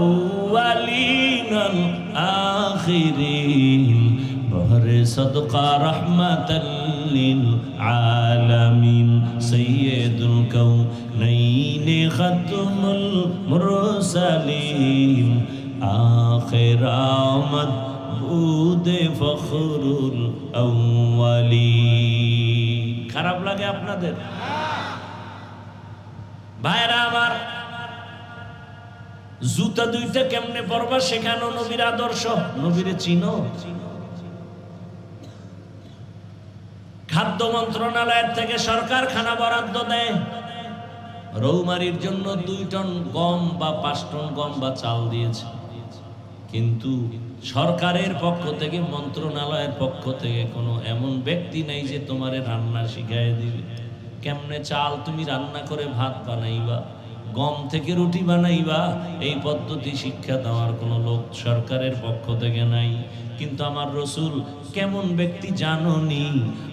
الأولين الآخرين بهر صدقة رحمة للعالمين سيد الكونين ختم المرسلين آخر آمد بود فخر الأولين খারাপ লাগে আপনাদের ভাইরা আমার জুতা দুইটা কেমনে পরবা শেখানো নবীর আদর্শ। নবীরে চিনো? খাদ্য মন্ত্রণালয়ের থেকে সরকার খানা বরাদ্দ দেয়। রৌমারির জন্য দুই টন গম বা পাঁচ টন গম বা চাল দিয়েছে। কিন্তু সরকারের পক্ষ থেকে, মন্ত্রণালয়ের পক্ষ থেকে কোনো এমন ব্যক্তি নেই যে তোমারে রান্না শিখাই দিবে। কেমনে চাল তুমি রান্না করে ভাত বানাইবা? গম থেকে রুটি বানাইবা, এই পদ্ধতি শিক্ষা দেওয়ার কোনো লোক সরকারের পক্ষ থেকে নাই। কিন্তু আমার রসুল কেমন ব্যক্তি জাননি?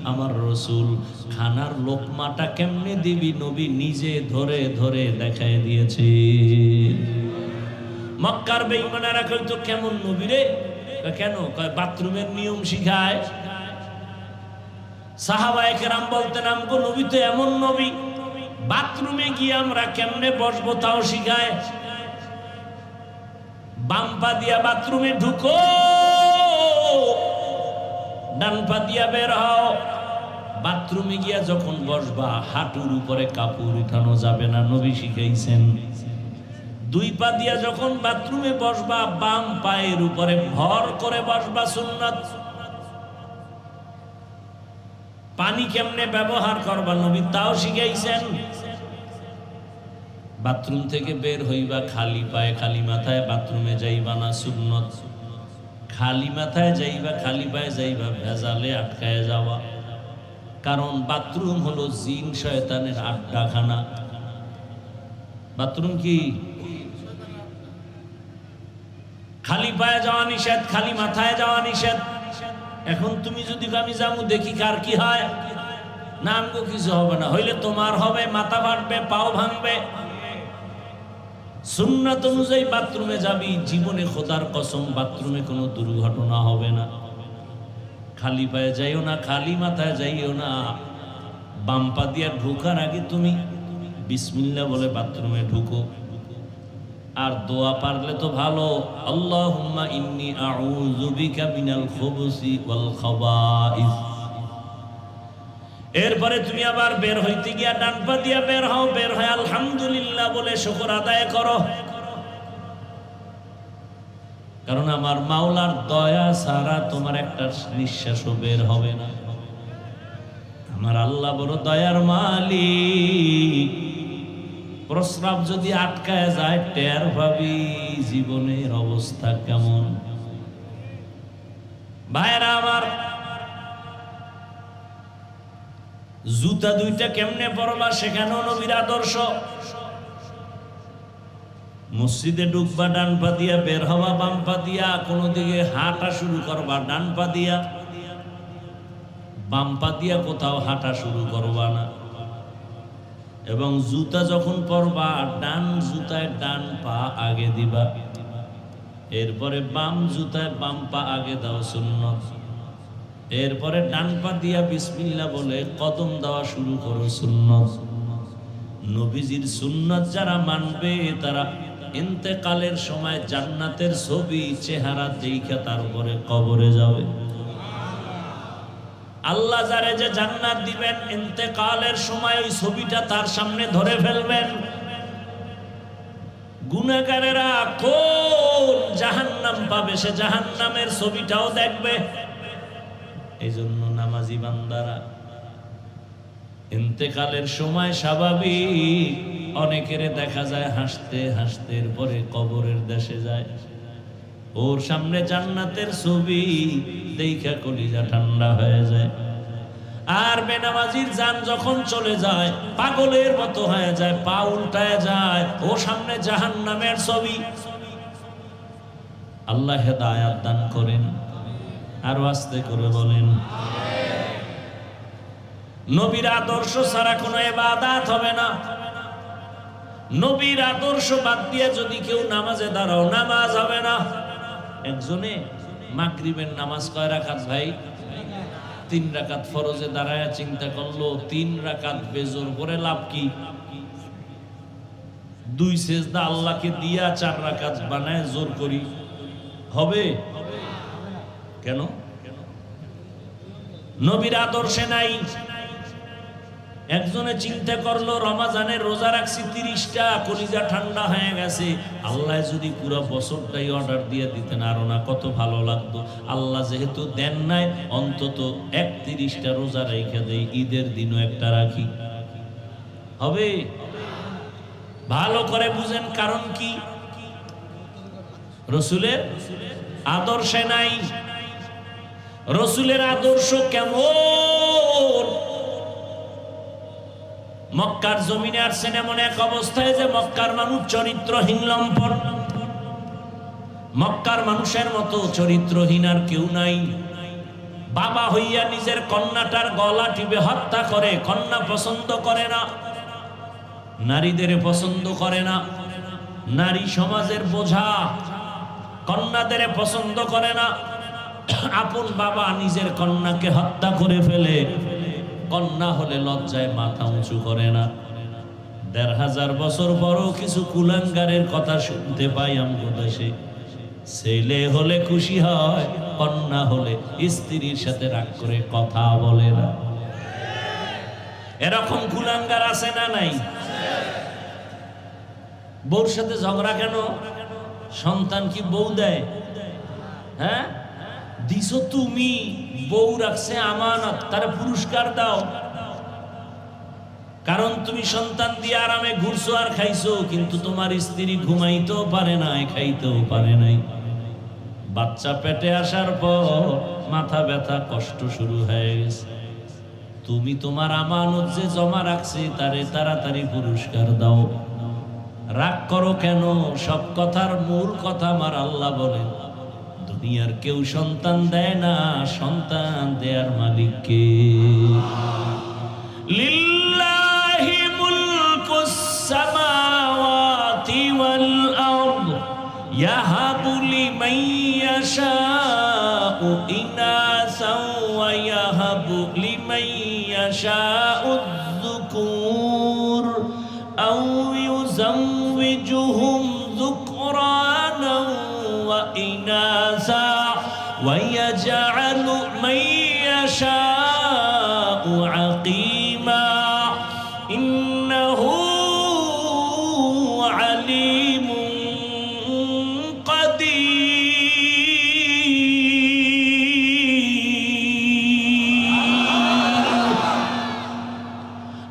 আমার রসুল খানার লোকমাটা কেমনে দিবি নবী নিজে ধরে ধরে দেখায় দিয়েছে। মক্কার বেইমানেরা কইতো কেমন নবী রে? কেন? কয়, বাথরুমের নিয়ম শিখায়। সাহাবায়ে কেরাম বলতেন, আমগো নবী তো এমন নবী। বাথরুমে গিয়ে আমরা কেমনে বসবো তাও শিখায়। বাম পা দিয়া বাথরুমে ঢুকো, ডান পা দিয়া বের হও। বাথরুমে গিয়া যখন বসবা, হাঁটুর উপরে কাপড় উঠানো যাবে না, নবী শিখাইছেন। দুই পা দিয়া যখন বাথরুমে বসবা, বাম পায়ের উপরে ভর করে বসবা সুন্নাত। পানি কেমনে ব্যবহার করবা নবী তাও শিখাইছেন। বাথরুম থেকে বের হইবা খালি পায়ে, খালি মাথায়, বাথরুমে যাইবা না, সুন্নত। খালি মাথায় যাইবা, খালি পায়ে যাইবা, ভেজালে আটকায় যাওয়া। কারণ বাথরুম হলো জিন শয়তানের আড্ডাখানা। বাথরুম কি? খালি পায়ে যাওয়া নিষেধ, খালি মাথায় যাওয়া নিষেধ। এখন তুমি যদি আমি যাব, দেখি কার কি হয়। না, আমগো কিছু হবে না। হইলে তোমার হবে, মাথা ফাটবে পাও ভাঙবে। সুন্নাত অনুযায়ী বাথরুমে যাবি, জীবনে খোদার কসম বাথরুমে কোনো দুর্ঘটনা হবে না। খালি পায়ে যাইও না, খালি মাথায় যাইও না। বাম পা দিয়া ঢোকার আগে তুমি বিসমিল্লা বলে বাথরুমে ঢুকো। আর দোয়া পারলে তো ভালো। আল্লাহুম্মা ইন্নি আউযু বিকা মিনাল খুবুসি ওয়াল খাবাইস। এরপরে তুমি আবার বের হইতে গিয়া ডান পা দিয়া বের হও, বের হয় আলহামদুলিল্লাহ বলে শুকর আদায় করো। কারণ আমার মাওলার দয়া ছাড়া তোমার একটা নিঃশ্বাসও বের হবে না। আমার আল্লাহ বড় দয়ার মালিক। প্রস্রাব যদি আটকায় যায়, টের ভাবি জীবনের অবস্থা কেমন। ভাইরা আমার জুতা দুইটা কেমনে পরবা সেখানেও নবীর আদর্শ। মসজিদে ডুববা ডান পা দিয়া বের হওয়া বাম পা দিয়া কোনো দিকে হাঁটা শুরু করবা, ডান পা দিয়া। বাম পা দিয়া কোথাও হাঁটা শুরু করবা না। এবং জুতা যখন পরবা, ডান জুতায় ডান পা আগে দিবা। এরপরে বাম জুতায় বাম পা আগে দাও সুন্নত। এরপরে ডান পা দিয়া বিসমিল্লা বলে কদম দেওয়া শুরু করো সুন্নত। নবীজির সুন্নত যারা মানবে তারা ইন্তেকালের সময় জান্নাতের ছবি, চেহারা দেখে তারপরে কবরে যাবে। আল্লাহ যারে যে জান্নাত দিবেন, ইন্তেকালের সময় ওই ছবিটা তার সামনে ধরে ফেলবেন। গুনাগারেরা কোন জাহান্নাম পাবে, সে জাহান্নামের ছবিটাও দেখবে। এই জন্য নামাজি বান্দারা, ইন্তেকালের সময় স্বাভাবিক, অনেকের দেখা যায় হাসতে হাসতে পরে কবরের দেশে যায়। ওর সামনে জান্নাতের ছবি দেখা কলিজা ঠান্ডা হয়ে যায়। আর বেনামাজির যান যখন চলে যায়, পাগলের মতো হয়ে যায়, পা উল্টায় যায়, ও সামনে জাহান নামের ছবি। আল্লাহ হেদায়াত দান করেন। আরও আস্তে করে বলেন। নবীর আদর্শ ছাড়া কোনো এবাদাত হবে না। নবীর আদর্শ বাদ দিয়ে যদি কেউ নামাজে দাঁড়াও, নামাজ হবে না। একজনে মাগরিবের নামাজ কয় রাখাত ভাই? তিন রাকাত ফরজে দাঁড়ায় চিন্তা করল, তিন রাকাত বেজোর করে লাভ কি? দুই সেজদা আল্লাহকে দিয়া চার রাকাত বানায় জোর করি। হবে? কেন? নবীর আদর্শে নাই। একজনে চিন্তা করল, রমাজানের রোজা রাখছি, তিরিশটা, কলিজা ঠান্ডা হয়ে গেছে। আল্লাহ যদি পুরো বছরটাই অর্ডার দিয়ে দিতেন, আরও না কত ভালো লাগতো। আল্লাহ যেহেতু দেন নাই, অন্তত একত্রিশটা রোজা রেখে দেই, ঈদের দিনও একটা রাখি। হবে? ভালো করে বুঝেন কারণ কি? রসুলের আদর্শে নাই। রসুলের আদর্শ কেমন? মক্কার জমিনে আসছেন এমন এক অবস্থায় যে মক্কার মানুষ চরিত্রহীন লম্পট। মক্কার মানুষের মতো চরিত্রহীন আর কেউ নাই। বাবা হইয়া নিজের কন্যাটার গলা টিপে হত্যা করে, কন্যা পছন্দ করে না, নারীদের পছন্দ করে না, নারী সমাজের বোঝা, কন্যাদের পছন্দ করে না আপন বাবা নিজের কন্যাকে হত্যা করে ফেলে। কন্যা হলে লজ্জায় মাথা উঁচু করে না। দেড় হাজার বছর পরও কিছু কুলাঙ্গারের কথা শুনতে পাই আমগো দেশে। ছেলে হলে খুশি হয়, কন্যা হলে স্ত্রীর সাথে রাগ করে কথা বলে না। এরকম কুলাঙ্গার আছে না নাই? বউর সাথে ঝগড়া কেন? সন্তান কি বউ দেয়? হ্যাঁ? দিছো তুমি, বউ রাখছে আমানত, তারা পুরস্কার দাও। কারণ তুমি সন্তান দিয়ে আরামে ঘুরছো আর খাইছো, কিন্তু তোমার স্ত্রী ঘুমাইতেও পারে নাই, খাইতেও পারে নাই। বাচ্চা পেটে আসার পর মাথা ব্যথা, কষ্ট শুরু হয়ে গেছে। তুমি তোমার আমানত যে জমা রাখছে, তারে তাড়াতাড়ি পুরস্কার দাও। রাগ করো কেন? সব কথার মূল কথা আমার আল্লাহ বলেন। দুনিয়ার কেউ সন্তান দেয় না, সন্তান দেয়ার মালিককে। লিল্লাহি মুলকুস সামাওয়াতি ওয়াল আরদ, ইয়াহাবু লিমান ইয়াশাউ ইনাসাও, ওয়া ইয়াহাবু লিমান ইয়াশাউ إناسا ويجعل من يشاء عقيما إنه عليم قدير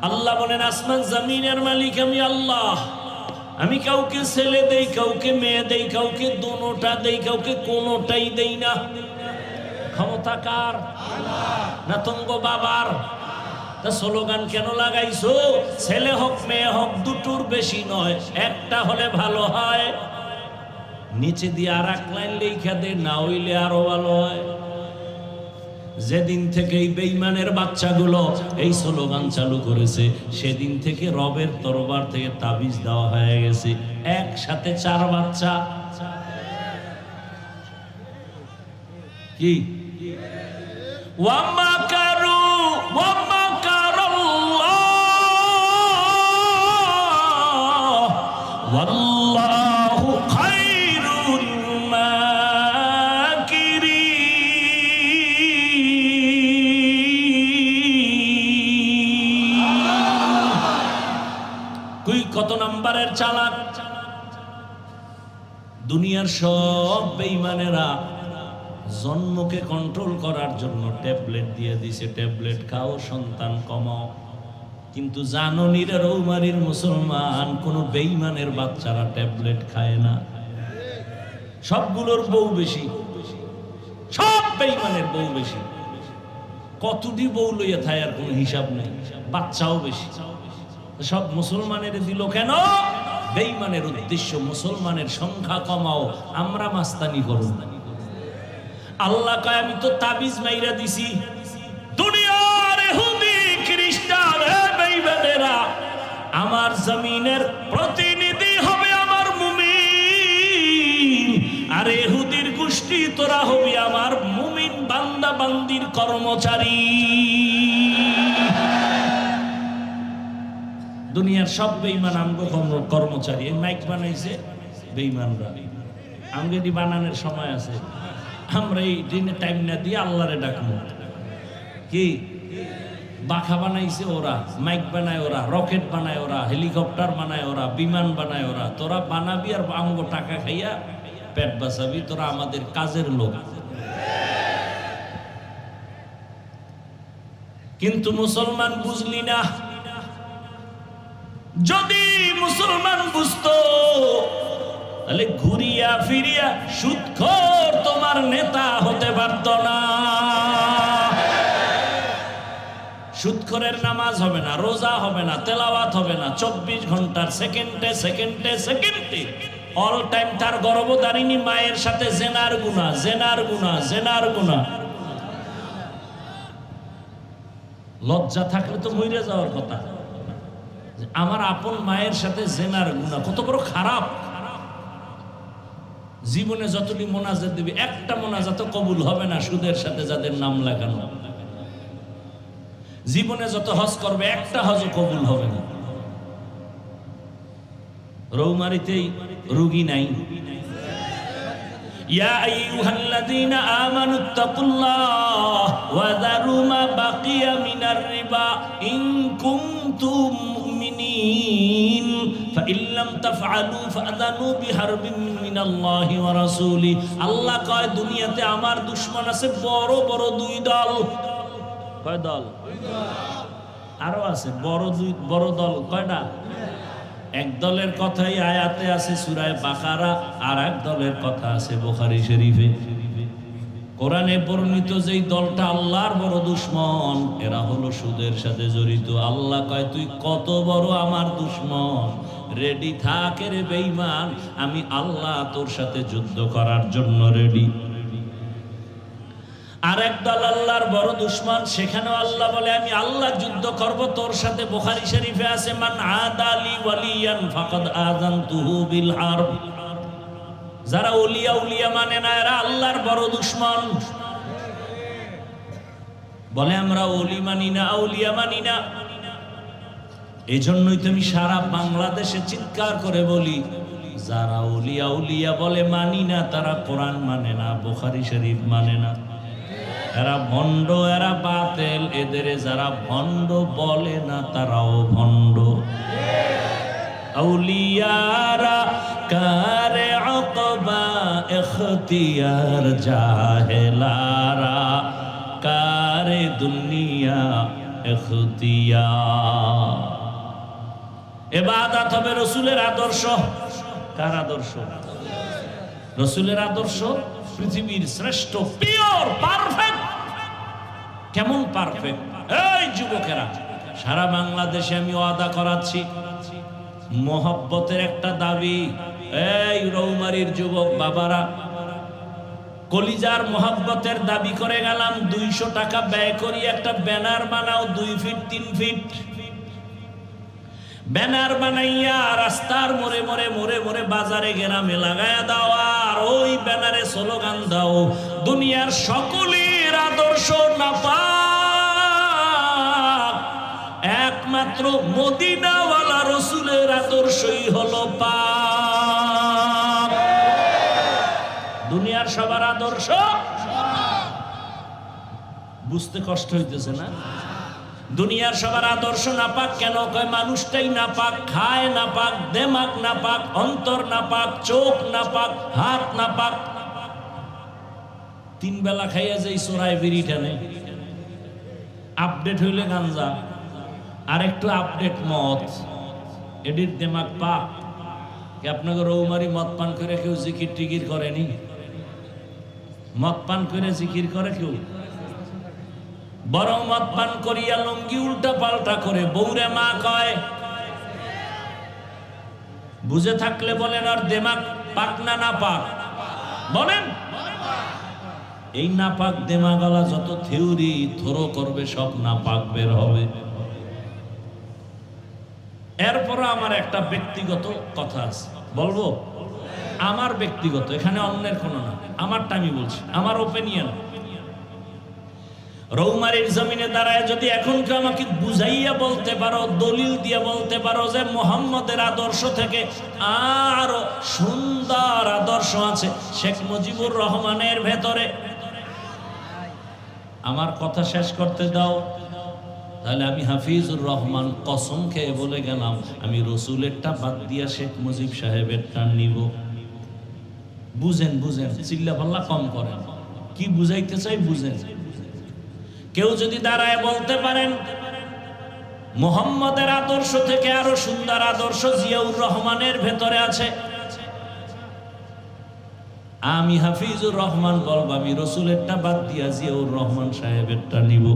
الله من أسمن زمين الملك يا الله আমি কাউকে ছেলে দেই, কাউকে মেয়ে দেই, কাউকে দোনোটা দেই, কাউকে কোনোটাই দেই না। ক্ষমতা কার? না তঙ্গ বাবার? তা স্লোগান কেন লাগাইছো? ছেলে হোক, মেয়ে হোক, দুটোর বেশি নয়, একটা হলে ভালো হয়। নিচে দিয়ে আর এক লাইন লেখা দে, না হইলে আরও ভালো হয়। যেদিন থেকে এই বেইমানের বাচ্চাগুলো এই স্লোগান চালু করেছে, সেদিন থেকে রবের তরবার থেকে তাবিজ দেওয়া হয়ে গেছে। একসাথে চার বাচ্চা। কি? ওয়ামাকারাল্লাহ ওয়াল্লাহু। দুনিয়ার সব বেঈমানেরা জন্মকে কন্ট্রোল করার জন্য ট্যাবলেট দিয়ে দিছে ট্যাবলেট খাও, সন্তান কমাও। কিন্তু জাননীর রৌমারির মুসলমান, কোন বেঈমানের বাচ্চারা ট্যাবলেট খায় না। সবগুলোর বউ বেশি। সব বেঈমানের বউ বেশি। কতটি বউ লইয়া থায় আর কোনো হিসাব নেই। বাচ্চাও বেশি। সব মুসলমানের দিল কেন? বেঈমানের উদ্দেশ্য, মুসলমানের সংখ্যা কমাও, আমরা মাস্তানি করব আল্লাহ কয়, আমি তো তাবিজ মাইরা দিছি। দুনিয়ার ইহুদি খ্রিস্টান, হে বেঈমানেরা আমার জমিনের প্রতিনিধি হবে আমার মুমিন। আর এহুদির গোষ্ঠী, তোরা হবি আমার মুমিন বান্দা বান্দির কর্মচারী। দুনিয়ার সব বেইমান আমগো কর্ম- কর্মচারী। মাইক বানাইছে বেইমানরা আমগে দি বানানোর সময় আছে। আমরা এই দিনে টাইম না দিয়ে আল্লাহরে ডাকবো। কি? বাখা বানাইছে ওরা, মাইক বানায় ওরা, রকেট বানায় ওরা, হেলিকপ্টার বানায় ওরা, বিমান বানায় ওরা। তোরা বানাবি আর আমগো টাকা খাইয়া পেট বাঁচাবি, তোরা আমাদের কাজের লোক। কিন্তু মুসলমান বুঝলি না যদি মুসলমান বুঝতো, তাহলে ঘুরিয়া ফিরিয়া সুৎখর তোমার নেতা হতে পারত না। সুৎখরের নামাজ হবে না, রোজা হবে না, তেলাওয়াত হবে না, চব্বিশ ঘণ্টার সেকেন্ডে সেকেন্ডে সেকেন্ডে। অল টাইম তার গর্ভধারিণী মায়ের সাথে জেনার গুণা জেনার গুণা জেনার গুণা। লজ্জা থাকলে তো মরে যাওয়ার কথা। আমার আপন মায়ের সাথে জেনার গুণা কত বড় খারাপ জীবনে যতটি মোনাজাত দিবি একটা মোনাজাত কবুল হবে না সুদের সাথে যাদের নাম লেখানো জীবনে যত হজ করবে একটা হজ কবুল হবে না রৌমারিতেই রুগী নাই يا أيها الذين آمنوا اتقوا الله وذروا ما بقي من الربا إن كنتم مؤمنين فإن لم تفعلوا فأذنوا بحرب من الله ورسوله আল্লাহ কয় দুনিয়াতে আমার দুশ্মন আছে বড় বড় দুই দল কয় দল আরো আছে বড় দুই বড় দল কয়টা এক দলের কথাই আয়াতে আছে সুরায় বাকারা আর এক দলের কথা আছে বোখারি শরীফে কোরআনে বর্ণিত যেই দলটা আল্লাহর বড় দুশ্মন, এরা হলো সুদের সাথে জড়িত। আল্লাহ কয়, তুই কত বড় আমার দুশ্মন? রেডি থাকে রে বেইমান আমি আল্লাহ তোর সাথে যুদ্ধ করার জন্য রেডি আর দল আল্লাহর বড় দুশ্মন, সেখানেও আল্লাহ বলে, আমি আল্লাহ যুদ্ধ করব, তোর সাথে বুখারী শরীফে আছে, মান আদালি ওয়ালিয়ান ফাকাদ আযানতুহু বিল হারব যারা উলিয়া উলিয়া মানে না, এরা আল্লাহর বড় দুশ্মন। বলে, আমরা ওলি মানি না, আউলিয়া মানি না। এই জন্যই তুমি সারা বাংলাদেশে চিৎকার করে বলি, যারা উলিয়া উলিয়া বলে মানি না, তারা কোরআন মানে না, বোখারি শরীফ মানে না। এরা ভণ্ড, এরা বাতেল, এদের যারা ভণ্ড বলে না, তারাও ভণ্ড। আউলিয়ারা, কারে অকবা এখতিয়ার জাহেলারা, কারে দুনিয়া এখতিয়ার। এবাদাত হবে রসুলের আদর্শ। কার আদর্শ? রসুলের আদর্শ পৃথিবীর শ্রেষ্ঠ, পিওর, পারফেক্ট। কেমন পারফেক্ট? এই যুবকেরা, সারা বাংলাদেশে আমি ওয়াদা করাচ্ছি। মোহব্বতের একটা দাবি। এই রৌমারির যুবক বাবারা, কলিজার মোহব্বতের দাবি করে গেলাম, দুইশো টাকা ব্যয় করি, একটা ব্যানার বানাও, দুই ফিট, তিন ফিট। ব্যানার বানাইয়া রাস্তার মোড়ে মোড়ে মোড়ে মোড়ে বাজারে গ্রামে লাগায়া দাও, আর ওই ব্যানারে স্লোগান দাও, দুনিয়ার সকলের আদর্শ না পাক একমাত্র মদিনাওয়ালা রসুলের আদর্শই হলো পাক দুনিয়ার সবার আদর্শ? বুঝতে কষ্ট হইতেছে না? দুনিয়ার সবার আদর্শ না পাক কেন? কয়, মানুষটাই না পাক খায় না পাক দেমাক না পাক অন্তর না পাক চোখ না পাক হাত না পাক তিন বেলা খাইয়া যাই সোরাই বিড়ি টানে। আপডেট হইলে গাঞ্জা। আর একটু আপডেট মদ। এডির দেমাক পাক আপনাকে রৌমারি মদ পান করে কেউ জিকির টিকির করেনি। মদ পান করে জিকির করে কেউ? বরং মদ পান করিয়া লঙ্গি উল্টা পাল্টা করে বৌরে মা কয়, বুঝে থাকলে বলেন আর দেমাক পাক না না পাক? বলেন। এই নাপাক দেমাগলা যত থিওরি, থরো করবে, সব নাপাক বের হবে। এরপর আমার একটা ব্যক্তিগত কথা আছে। বলব? আমার ব্যক্তিগত, এখানে অন্যের কোনো না। আমারটা আমি বলছি, আমার ওপিনিয়ন রৌমারির জমিনে দাঁড়ায় যদি এখন কেউ আমাকে বুঝাইয়া বলতে পারো, দলিল দিয়ে বলতে পারো যে মোহাম্মদের আদর্শ থেকে আরও সুন্দর আদর্শ আছে শেখ মুজিবুর রহমানের ভেতরে। আমার কথা শেষ করতে দাও। তাহলে আমি হাফিজুর রহমান কসম খেয়ে বলে গেলাম, আমি রসুলেরটা বাদ দিয়া শেখ মুজিব সাহেবেরটা নিব। বুঝেন বুঝেন চিল্লা পাল্লা কম করেন। কি বুঝাইতে চাই বুঝেন। কেউ যদি দাঁড়ায় বলতে পারেন, মোহাম্মদের আদর্শ থেকে আরও সুন্দর আদর্শ জিয়াউর রহমানের ভেতরে আছে। আমি হাফিজুর রহমান বলব, আমি রসুলেরটা বাদ দিয়া জিয়াউর রহমান সাহেবেরটা নিব।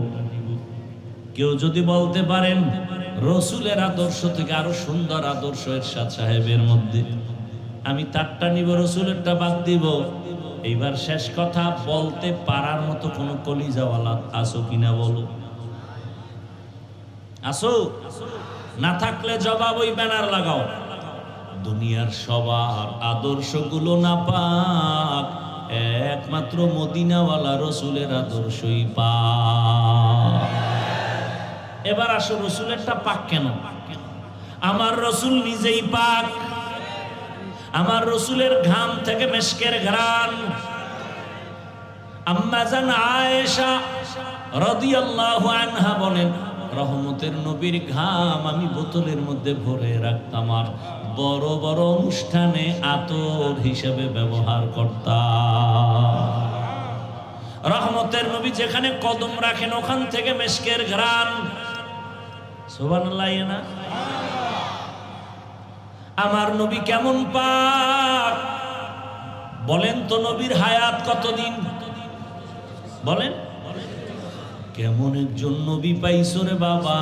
কেউ যদি বলতে পারেন, রসুলের আদর্শ থেকে আরও সুন্দর আদর্শ এরশাদ সাহেবের মধ্যে। আমি তারটা নিব, রসুলেরটা বাদ দিব। এইবার শেষ কথা, বলতে পারার মতো কোনো কলিজাওয়ালা আসো কিনা বলো? আসো না থাকলে জবাব ওই ব্যানার লাগাও। দুনিয়ার সবার আদর্শগুলো না পাক, একমাত্র মদিনাওয়ালা রসুলের আদর্শই পাক। এবার আসো, রসুলেরটা পাক কেন? আমার রসুল নিজেই পাক। আমার রসুলের ঘাম থেকে মেশকের ঘ্রাণ। আম্মাজান আয়েশা রাদিয়াল্লাহু আনহা বলেন, রহমতের নবীর ঘাম আমি বোতলের মধ্যে ভরে রাখতাম আর বড় বড় অনুষ্ঠানে আতর হিসেবে ব্যবহার করতাম। রহমতের নবী যেখানে কদম রাখেন, ওখান থেকে মেশকের ঘ্রাণ। আমার নবী কেমন পাক? বলেন তো নবীর হায়াত কতদিন? বলেন। কেমন একজন নবী পাইছো রে বাবা,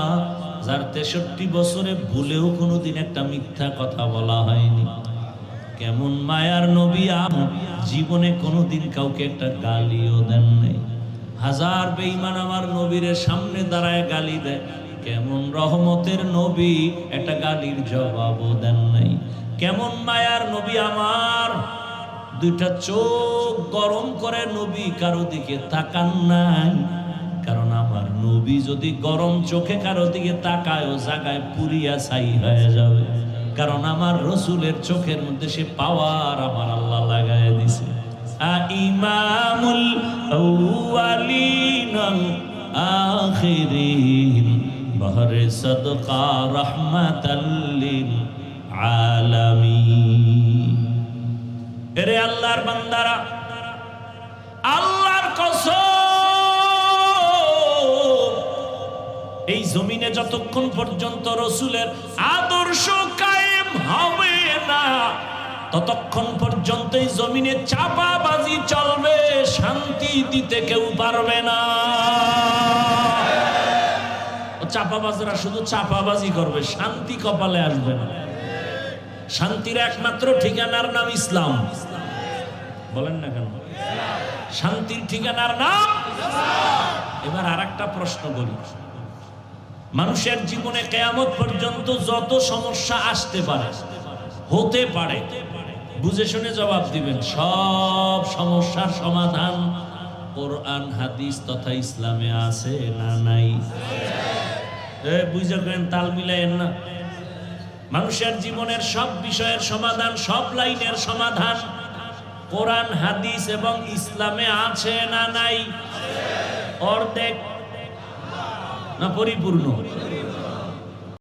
যার তেষট্টি বছরে ভুলেও কোনোদিন একটা মিথ্যা কথা বলা হয়নি। কেমন মায়ার নবী, আম জীবনে কোনোদিন কাউকে একটা গালিও দেন নাই। হাজার বেঈমান আমার নবীর সামনে দাঁড়ায় গালি দেয়। কেমন রহমতের নবী? একটা গালির জবাবও দেন নাই। কেমন মায়ার নবী আমার? দুইটা চোখ গরম করে নবী কারও দিকে তাকান নাই। কারণ আমার নবী যদি গরম চোখে কারও দিকে তাকায়, ও জায়গায় পুরিয়া ছাই হয়ে যাবে। কারণ আমার রসুলের চোখের মধ্যে সে পাওয়ার আমার আল্লাহ লাগায় দিছে। ইমামুল আখিরিন। বহরে সদকা রহমাতাল্লিল আলামিন। এরে আল্লাহর বান্দারা, আল্লাহর কসম, এই জমিনে যতক্ষণ পর্যন্ত রসুলের আদর্শ কায়েম হবে না, ততক্ষণ পর্যন্ত এই জমিনে চাপাবাজি চলবে, শান্তি দিতে কেউ পারবে না। চাপাবাজরা শুধু চাপাবাজি করবে, শান্তি কপালে আসবে না। শান্তির একমাত্র ঠিকানার নাম ইসলাম। বলেন না কেন? শান্তির ঠিকানার নাম এবার আর একটা প্রশ্ন করি। মানুষের জীবনে কেয়ামত পর্যন্ত যত সমস্যা আসতে পারে, হতে পারে, বুঝে শুনে জবাব দিবেন, সব সমস্যার সমাধান কোরআন, হাদিস তথা ইসলামে আছে না নাই? বুঝে করেন তাল মিলাইয়েন না। মানুষের জীবনের সব বিষয়ের সমাধান, সব লাইনের সমাধান কোরআন, হাদিস এবং ইসলামে আছে না নাই? অর্ধেক না পরিপূর্ণ?